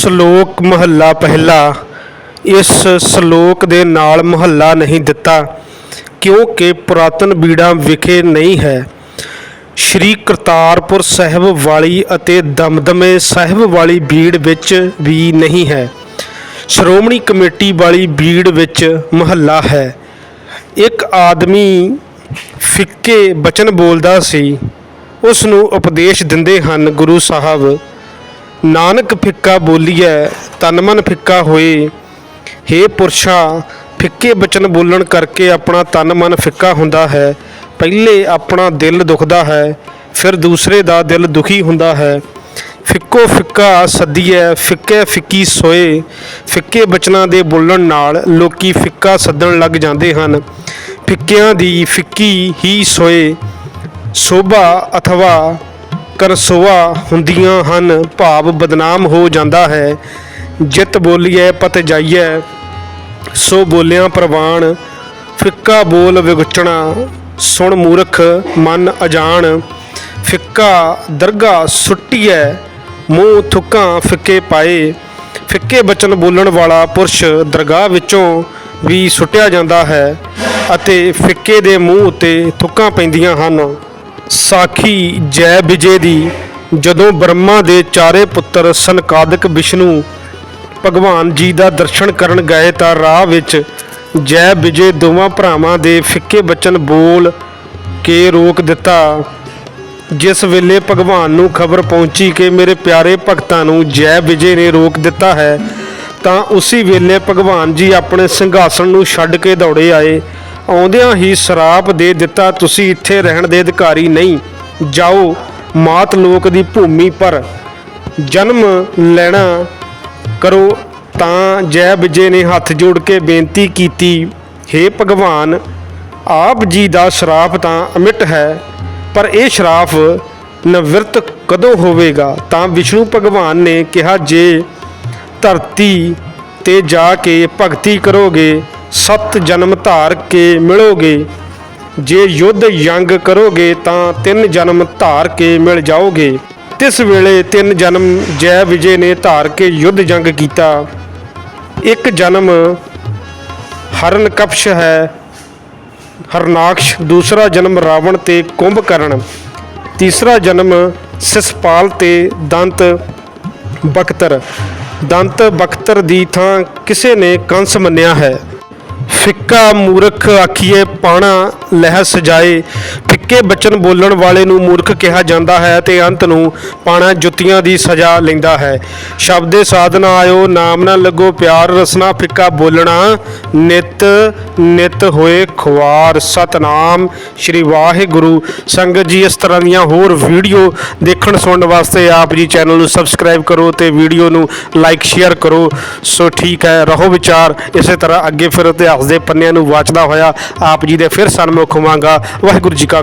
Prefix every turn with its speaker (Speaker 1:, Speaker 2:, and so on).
Speaker 1: ਸ਼ਲੋਕ ਮਹੱਲਾ ਪਹਿਲਾ, ਇਸ ਸ਼ਲੋਕ ਦੇ ਨਾਲ ਮਹੱਲਾ ਨਹੀਂ ਦਿੱਤਾ, ਕਿਉਂਕਿ ਪੁਰਾਤਨ ਬੀੜਾ ਵਿਖੇ ਨਹੀਂ ਹੈ। ਸ਼੍ਰੀ ਕਰਤਾਰਪੁਰ ਸਾਹਿਬ ਵਾਲੀ ਅਤੇ ਦਮਦਮੇ ਸਾਹਿਬ ਵਾਲੀ ਬੀੜ ਵਿੱਚ ਵੀ ਨਹੀਂ ਹੈ। ਸ਼੍ਰੋਮਣੀ ਕਮੇਟੀ ਵਾਲੀ ਬੀੜ ਵਿੱਚ ਮਹੱਲਾ ਹੈ। ਇੱਕ ਆਦਮੀ ਫਿੱਕੇ ਬਚਨ ਬੋਲਦਾ ਸੀ ਉਸ ਨੂੰ ਉਪਦੇਸ਼ ਦਿੰਦੇ ਹਨ ਗੁਰੂ ਸਾਹਿਬ ਨਾਨਕ ਫਿੱਕਾ ਬੋਲੀਐ, ਤਨ ਮਨ ਫਿੱਕਾ ਹੋਏ। ਹੇ ਪੁਰਸ਼ਾ, ਫਿੱਕੇ ਬਚਨ ਬੋਲਣ ਕਰਕੇ ਆਪਣਾ ਤਨ ਮਨ ਫਿੱਕਾ ਹੁੰਦਾ ਹੈ। ਪਹਿਲੇ ਆਪਣਾ ਦਿਲ ਦੁਖਦਾ ਹੈ, ਫਿਰ ਦੂਸਰੇ ਦਾ ਦਿਲ ਦੁਖੀ ਹੁੰਦਾ ਹੈ। ਫਿੱਕੋ ਫਿੱਕਾ ਸੱਦੀਐ, ਫਿੱਕੇ ਫਿੱਕੀ ਸੋਏ। ਫਿੱਕੇ ਬਚਨਾਂ ਦੇ ਬੋਲਣ ਨਾਲ ਲੋਕੀ ਫਿੱਕਾ ਸੱਦਣ ਲੱਗ ਜਾਂਦੇ ਹਨ। ਫਿੱਕਿਆਂ ਦੀ ਫਿੱਕੀ ਹੀ ਸੋਏ। ਸੋਭਾ ਅਥਵਾ ਕਰਸੋਆ ਹੁੰਦੀਆਂ ਹਨ, ਭਾਵ ਬਦਨਾਮ ਹੋ ਜਾਂਦਾ ਹੈ। ਜਿਤ ਬੋਲੀਐ, ਪਤ ਜਾਈਏ ਸੋ ਬੋਲਿਆਂ ਪ੍ਰਵਾਨ ਫਿੱਕਾ ਬੋਲ ਵਿਗੁਚਣਾ ਸੁਣ ਮੂਰਖ ਮਨ ਅਜਾਣ, ਫਿੱਕਾ ਦਰਗਾ ਸੁੱਟੀਐ, ਮੂੰਹ ਥੁੱਕਾਂ ਫਿੱਕੇ ਪਾਏ। ਫਿੱਕੇ ਬਚਨ ਬੋਲਣ ਵਾਲਾ ਪੁਰਸ਼ ਦਰਗਾਹ ਵਿੱਚੋਂ ਵੀ ਸੁੱਟਿਆ ਜਾਂਦਾ ਹੈ ਅਤੇ ਫਿੱਕੇ ਦੇ ਮੂੰਹ ਉੱਤੇ ਥੁੱਕਾਂ ਪੈਂਦੀਆਂ ਹਨ। ਸਾਖੀ ਜੈ ਵਿਜੇ ਦੀ, ਜਦੋਂ ਬ੍ਰਹਮਾ ਦੇ ਚਾਰੇ ਪੁੱਤਰ ਸਨਕਾਦਕ ਵਿਸ਼ਨੂੰ ਭਗਵਾਨ ਜੀ ਦਾ ਦਰਸ਼ਨ ਕਰਨ ਗਏ ਤਾਂ ਰਾਹ ਵਿੱਚ ਜੈ ਵਿਜੇ ਦੋਵਾਂ ਭਰਾਵਾਂ ਦੇ ਫਿੱਕੇ ਬਚਨ ਬੋਲ ਕੇ ਰੋਕ ਦਿੱਤਾ। ਜਿਸ ਵੇਲੇ ਭਗਵਾਨ ਨੂੰ ਖਬਰ ਪਹੁੰਚੀ ਕਿ ਮੇਰੇ ਪਿਆਰੇ ਭਗਤਾਂ ਨੂੰ ਜੈ ਵਿਜੇ ਨੇ ਰੋਕ ਦਿੱਤਾ ਹੈ, ਤਾਂ ਉਸੇ ਵੇਲੇ ਭਗਵਾਨ ਜੀ ਆਪਣੇ ਸਿੰਘਾਸਣ ਨੂੰ ਛੱਡ ਕੇ ਦੌੜੇ ਆਏ। ਆਉਂਦਿਆਂ ਹੀ ਸਰਾਪ ਦੇ ਦਿੱਤਾ, ਤੁਸੀਂ ਇੱਥੇ ਰਹਿਣ ਦੇ ਅਧਿਕਾਰੀ ਨਹੀਂ। ਜਾਓ, ਮਾਤ ਲੋਕ ਦੀ ਭੂਮੀ ਪਰ ਜਨਮ ਲੈਣਾ ਕਰੋ। ਤਾਂ ਜੈ ਵਿਜੇ ਨੇ ਹੱਥ ਜੋੜ ਕੇ ਬੇਨਤੀ ਕੀਤੀ हे ਭਗਵਾਨ, ਆਪ ਜੀ ਦਾ ਸ਼ਰਾਪ ਤਾਂ ਅਮਿਟ ਹੈ, ਪਰ ਇਹ ਸ਼ਰਾਪ ਨਿਵਰਤ ਕਦੋਂ ਹੋਵੇਗਾ? ਤਾਂ ਵਿਸ਼ਨੂੰ ਭਗਵਾਨ ਨੇ ਕਿਹਾ, ਜੇ ਧਰਤੀ ਤੇ ਜਾ ਕੇ ਭਗਤੀ ਕਰੋਗੇ ਸੱਤ ਜਨਮ ਧਾਰ ਕੇ ਮਿਲੋਗੇ। ਜੇ ਯੁੱਧ ਯੰਗ ਕਰੋਗੇ ਤਾਂ ਤਿੰਨ ਜਨਮ ਧਾਰ ਕੇ ਮਿਲ ਜਾਓਗੇ। ਤਿਸ ਵੇਲੇ ਤਿੰਨ ਜਨਮ ਜੈ ਵਿਜੇ ਨੇ ਧਾਰ ਕੇ ਯੁੱਧ ਜੰਗ ਕੀਤਾ। ਇੱਕ ਜਨਮ ਹਰਨ ਕਪਸ਼ ਹੈ, ਹਰਨਾਕਸ਼। ਦੂਸਰਾ ਜਨਮ ਰਾਵਣ ਤੇ ਕੁੰਭਕਰਨ ਤੀਸਰਾ ਜਨਮ ਸਿਸਪਾਲ ਤੇ ਦੰਤ ਬਖਤਰ। ਦੰਤ ਬਖਤਰ ਦੀ ਥਾਂ ਕਿਸੇ ਨੇ ਕੰਸ ਮੰਨਿਆ ਹੈ। ਫਿੱਕਾ ਮੂਰਖ ਆਖੀਏ ਪਾਣਾ ਲਹਿ ਸਜਾਏ ਫਿੱਕੇ ਬਚਨ ਬੋਲਣ ਵਾਲੇ ਨੂੰ ਮੂਰਖ ਕਿਹਾ ਜਾਂਦਾ ਹੈ ਤੇ ਅੰਤ ਨੂੰ ਪਾਣਾ ਜੁੱਤੀਆਂ ਦੀ ਸਜ਼ਾ ਲੈਂਦਾ ਹੈ। ਸ਼ਬਦੇ ਸਾਧਨਾ ਆਇਓ, ਨਾਮ ਨਾ ਲੱਗੋ, ਪਿਆਰ ਰਸਨਾ ਫਿੱਕਾ ਬੋਲਣਾ, ਨਿਤ ਨਿਤ ਹੋਏ ਖੁਆਰ, ਸਤਨਾਮ। ਸ਼੍ਰੀ ਵਾਹਿਗੁਰੂ, ਸੰਗਤ ਜੀ, ਇਸ ਤਰ੍ਹਾਂ ਦੀਆਂ ਹੋਰ ਵੀਡੀਓ ਦੇਖਣ ਸੁਣਨ ਵਾਸਤੇ ਆਪ ਜੀ ਚੈਨਲ ਨੂੰ ਸਬਸਕ੍ਰਾਈਬ ਕਰੋ ਤੇ ਵੀਡੀਓ ਨੂੰ ਲਾਈਕ, ਸ਼ੇਅਰ ਕਰੋ। ਸੋ ਠੀਕ ਹੈ, ਰਹੋ ਵਿਚਾਰ। ਇਸੇ ਤਰ੍ਹਾਂ ਅੱਗੇ ਫਿਰ ਇਤਿਹਾਸ ਦੇ ਪੰਨਿਆਂ ਨੂੰ ਵਾਚਦਾ ਹੋਇਆ ਆਪ ਜੀ ਦੇ ਫਿਰ ਸਨਮੁਖ ਹੋਵਾਂਗਾ। ਵਾਹਿਗੁਰੂ ਜੀ ਕਾ